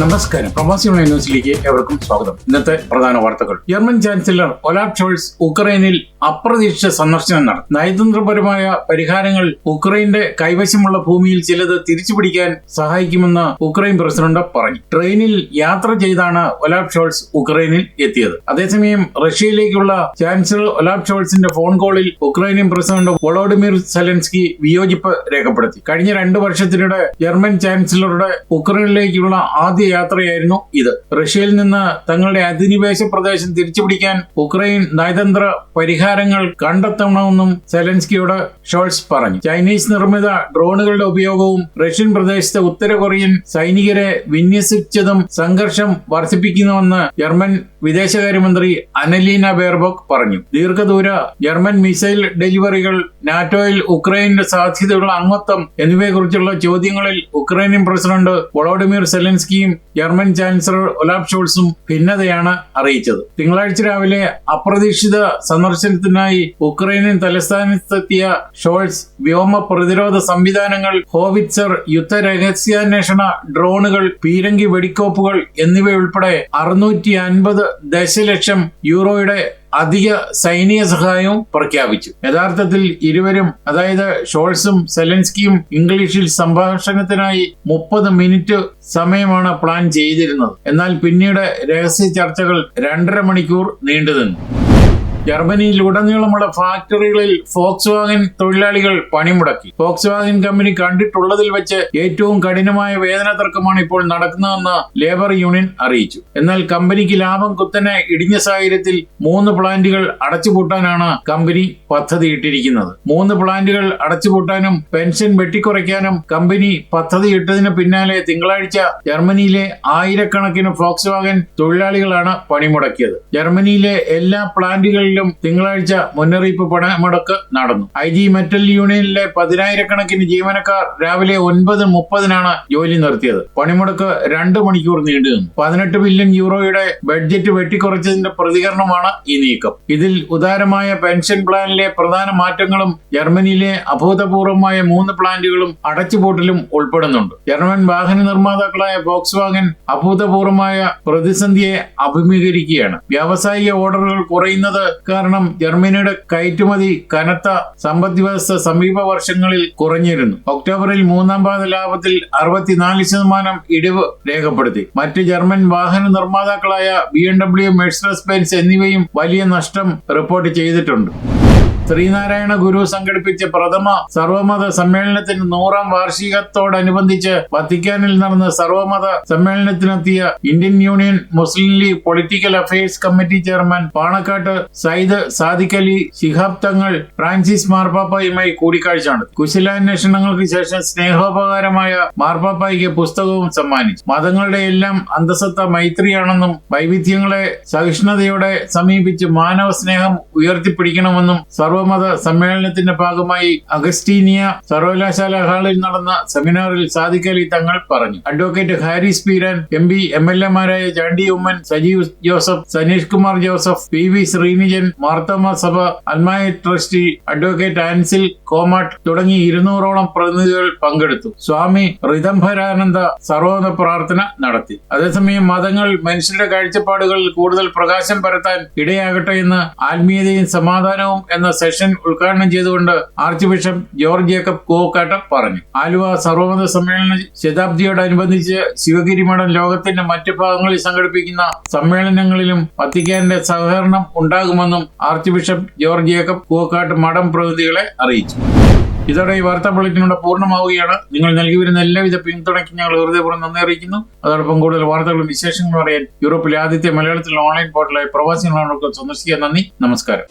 നമസ്കാരം. പ്രവാസി ന്യൂസിലേക്ക് ഏവർക്കും സ്വാഗതം. ഇന്നത്തെ പ്രധാന വാർത്തകൾ. ജർമ്മൻ ചാൻസലർ ഒലാഫ് ഷോൾസ് ഉക്രൈനിൽ അപ്രതീക്ഷിത സന്ദർശനം നടത്തി. നയതന്ത്രപരമായ പരിഹാരങ്ങൾ ഉക്രൈന്റെ കൈവശമുള്ള ഭൂമിയിൽ ചിലത് തിരിച്ചുപിടിക്കാൻ സഹായിക്കുമെന്ന് ഉക്രൈൻ പ്രസിഡന്റ് പറഞ്ഞു. ട്രെയിനിൽ യാത്ര ചെയ്താണ് ഒലാഫ് ഷോൾസ് ഉക്രൈനിൽ എത്തിയത്. അതേസമയം റഷ്യയിലേക്കുള്ള ചാൻസലർ ഒലാഫ് ഷോൾസിന്റെ ഫോൺ കോളിൽ ഉക്രൈനിയൻ പ്രസിഡന്റ് വൊളോഡിമിർ സെലൻസ്കി വിയോജിപ്പ് രേഖപ്പെടുത്തി. കഴിഞ്ഞ രണ്ടു വർഷത്തിനിടെ ജർമ്മൻ ചാൻസലറുടെ ഉക്രൈനിലേക്കുള്ള ആദ്യ യാത്രയായിരുന്നു ഇത്. റഷ്യയിൽ നിന്ന് തങ്ങളുടെ അധിനിവേശ പ്രദേശം തിരിച്ചുപിടിക്കാൻ ഉക്രൈൻ നയതന്ത്ര പരിഹാരങ്ങൾ കണ്ടെത്തണമെന്നും സെലൻസ്കിയോട് ഷോൾസ് പറഞ്ഞു. ചൈനീസ് നിർമ്മിത ഡ്രോണുകളുടെ ഉപയോഗവും റഷ്യൻ പ്രദേശത്തെ ഉത്തര കൊറിയൻ സൈനികരെ വിന്യസിച്ചതും സംഘർഷം വർദ്ധിപ്പിക്കുന്നുവെന്ന് ജർമ്മൻ വിദേശകാര്യമന്ത്രി അനലീന ബെയർബോക്ക് പറഞ്ഞു. ദീർഘദൂര ജർമ്മൻ മിസൈൽ ഡെലിവറികൾ നാറ്റോയിൽ ഉക്രൈന്റെ സാധ്യതയുള്ള അംഗത്വം എന്നിവയെക്കുറിച്ചുള്ള ചോദ്യങ്ങളിൽ ഉക്രൈനിയൻ പ്രസിഡന്റ് വളോഡിമിർ സെലൻസ്കിയും ജർമ്മൻ ചാൻസലർ ഒലാബ് ഷോൾസും ഭിന്നതയാണ് അറിയിച്ചത്. തിങ്കളാഴ്ച രാവിലെ അപ്രതീക്ഷിത സന്ദർശനത്തിനായി ഉക്രൈനിയൻ തലസ്ഥാനത്തെത്തിയ ഷോൾസ് വ്യോമ പ്രതിരോധ സംവിധാനങ്ങൾ ഹോവിറ്റ്സർ യുദ്ധ രഹസ്യാന്വേഷണ ഡ്രോണുകൾ പീരങ്കി വെടിക്കോപ്പുകൾ എന്നിവയുൾപ്പെടെ അറുന്നൂറ്റി അൻപത് ദശലക്ഷം യൂറോയുടെ അധിക സൈനിക സഹായവും പ്രഖ്യാപിച്ചു. യഥാർത്ഥത്തിൽ ഇരുവരും അതായത് ഷോൾസും സെലൻസ്കിയും ഇംഗ്ലീഷിൽ സംഭാഷണത്തിനായി മുപ്പത് മിനിറ്റ് സമയമാണ് പ്ലാൻ ചെയ്തിരുന്നത്. എന്നാൽ പിന്നീട് രഹസ്യ ചർച്ചകൾ രണ്ടര മണിക്കൂർ നീണ്ടുനിന്നു. ജർമ്മനിയിലുടനീളമുള്ള ഫാക്ടറികളിൽ ഫോക്സ് വാഗൻ തൊഴിലാളികൾ പണിമുടക്കി. ഫോക്സ് വാഗൻ കമ്പനി കണ്ടിട്ടുള്ളതിൽ വെച്ച് ഏറ്റവും കഠിനമായ വേതന തർക്കമാണ് ഇപ്പോൾ നടക്കുന്നതെന്ന് ലേബർ യൂണിയൻ അറിയിച്ചു. എന്നാൽ കമ്പനിക്ക് ലാഭം കുത്തനെ ഇടിഞ്ഞ സാഹചര്യത്തിൽ മൂന്ന് പ്ലാന്റുകൾ അടച്ചുപൂട്ടാനാണ് കമ്പനി പദ്ധതിയിട്ടിരിക്കുന്നത്. മൂന്ന് പ്ലാന്റുകൾ അടച്ചുപൂട്ടാനും പെൻഷൻ വെട്ടിക്കുറയ്ക്കാനും കമ്പനി പദ്ധതിയിട്ടതിന് പിന്നാലെ തിങ്കളാഴ്ച ജർമ്മനിയിലെ ആയിരക്കണക്കിന് ഫോക്സ് വാഗൻ തൊഴിലാളികളാണ് പണിമുടക്കിയത്. ജർമ്മനിയിലെ എല്ലാ പ്ലാന്റുകളിലും തിങ്കളാഴ്ച മുന്നറിയിപ്പ് പണമുടക്ക് നടന്നു. ഐ ജി മെറ്റൽ യൂണിയനിലെ പതിനായിരക്കണക്കിന് ജീവനക്കാർ രാവിലെ ഒൻപത് മുപ്പതിനാണ് ജോലി നിർത്തിയത്. പണിമുടക്ക് രണ്ട് മണിക്കൂർ നീണ്ടു നിന്നു. പതിനെട്ട് ബില്യൺ യൂറോയുടെ ബഡ്ജറ്റ് വെട്ടിക്കുറച്ചതിന്റെ പ്രതികരണമാണ് ഈ നീക്കം. ഇതിൽ ഉദാരമായ പെൻഷൻ പ്ലാനിലെ പ്രധാന മാറ്റങ്ങളും ജർമ്മനിയിലെ അഭൂതപൂർവമായ മൂന്ന് പ്ലാന്റുകളും അടച്ചുപൂട്ടലും ഉൾപ്പെടുന്നുണ്ട്. ജർമ്മൻ വാഹന നിർമ്മാതാക്കളായ ഫോക്സ് വാഗൻ അഭൂതപൂർവമായ പ്രതിസന്ധിയെ അഭിമുഖീകരിക്കുകയാണ്. വ്യാവസായിക ഓർഡറുകൾ കുറയുന്നത് കാരണം ജർമ്മനിയുടെ കയറ്റുമതി കനത്ത സമ്പദ് വ്യവസ്ഥ സമീപ വർഷങ്ങളിൽ കുറഞ്ഞിരുന്നു. ഒക്ടോബറിൽ മൂന്നാം പാദ ലാഭത്തിൽ അറുപത്തിനാല് ശതമാനം ഇടിവ് രേഖപ്പെടുത്തി. മറ്റ് ജർമ്മൻ വാഹന നിർമ്മാതാക്കളായ B M W Mercedes Benz എന്നിവയും വലിയ നഷ്ടം റിപ്പോർട്ട് ചെയ്തിട്ടുണ്ട്. ശ്രീനാരായണ ഗുരു സംഘടിപ്പിച്ച പ്രഥമ സർവമത സമ്മേളനത്തിന് നൂറാം വാർഷികത്തോടനുബന്ധിച്ച് വത്തിക്കാനിൽ നടന്ന സർവമത സമ്മേളനത്തിനെത്തിയ Indian Union Muslim League political affairs committee chairman Panakkad Sayyid Sadiq Ali Shihab Thangal Francis മാർപ്പാപ്പയുമായി കൂടിക്കാഴ്ച നടത്തി. കുശലാന്വേഷണങ്ങൾക്ക് ശേഷം സ്നേഹോപകാരമായ മാർപ്പാപ്പായ്ക്ക് പുസ്തകവും സമ്മാനിച്ചു. മതങ്ങളുടെ എല്ലാം അന്തസത്ത മൈത്രിയാണെന്നും വൈവിധ്യങ്ങളെ സഹിഷ്ണുതയോടെ സമീപിച്ച് മാനവ സ്നേഹം ഉയർത്തിപ്പിടിക്കണമെന്നും സർവമത സമ്മേളനത്തിന്റെ ഭാഗമായി അഗസ്റ്റീനിയ സർവകലാശാല ഹാളിൽ നടന്ന സെമിനാറിൽ സാദിഖ് തങ്ങൾ പറഞ്ഞു. Advocate Haris Peeran M P M L എമാരായ Chandy Oommen Sajeev Joseph Saneesh Kumar Joseph P V Sreenijan Marthoma Sabha അൽമായ ട്രസ്റ്റി അഡ്വക്കേറ്റ് ആൻസിൽ കോമാട്ട് തുടങ്ങി ഇരുന്നൂറോളം പ്രതിനിധികൾ പങ്കെടുത്തു. സ്വാമി റിതംഭരാനന്ദ സർവമത പ്രാർത്ഥന നടത്തി. അതേസമയം മതങ്ങൾ മനുഷ്യരുടെ കാഴ്ചപ്പാടുകളിൽ കൂടുതൽ പ്രകാശം പരത്താൻ ഇടയാകട്ടെ എന്ന് ആത്മീയതയും സമാധാനവും എന്ന സെഷൻ ഉദ്ഘാടനം ചെയ്തുകൊണ്ട് ആർച്ച് ബിഷപ്പ് ജോർജ് ജേക്കബ് കോക്കാട്ട പറഞ്ഞു. ആലുവ സർവമത സമ്മേളന ശതാബ്ദിയോടനുബന്ധിച്ച് ശിവഗിരി മഠം ലോകത്തിന്റെ മറ്റു ഭാഗങ്ങളിൽ സംഘടിപ്പിക്കുന്ന സമ്മേളനങ്ങളിലും വത്തിക്കാന്റെ സഹകരണം ഉണ്ടാകുമെന്നും ആർച്ച് ബിഷപ്പ് ജോർജ് ജേക്കബ് കോക്കാട്ട് മഠം പ്രതിനിധികളെ അറിയിച്ചു. ഇതോടെ ഈ വാർത്താ ബുള്ളറ്റിനോട് പൂർണമാവുകയാണ്. നിങ്ങൾ നൽകി വരുന്ന എല്ലാവിധ പിന്തുണയ്ക്കും ഞങ്ങൾ ഹൃദയപൂർവം നന്ദി അറിയിക്കുന്നു. അതോടൊപ്പം കൂടുതൽ വാർത്തകളും വിശേഷങ്ങളും അറിയാൻ യൂറോപ്പിലെ ആദ്യത്തെ മലയാളത്തിലുള്ള ഓൺലൈൻ പോർട്ടലായ പ്രവാസികളാണ് സന്ദർശിക്കാൻ നന്ദി. നമസ്കാരം.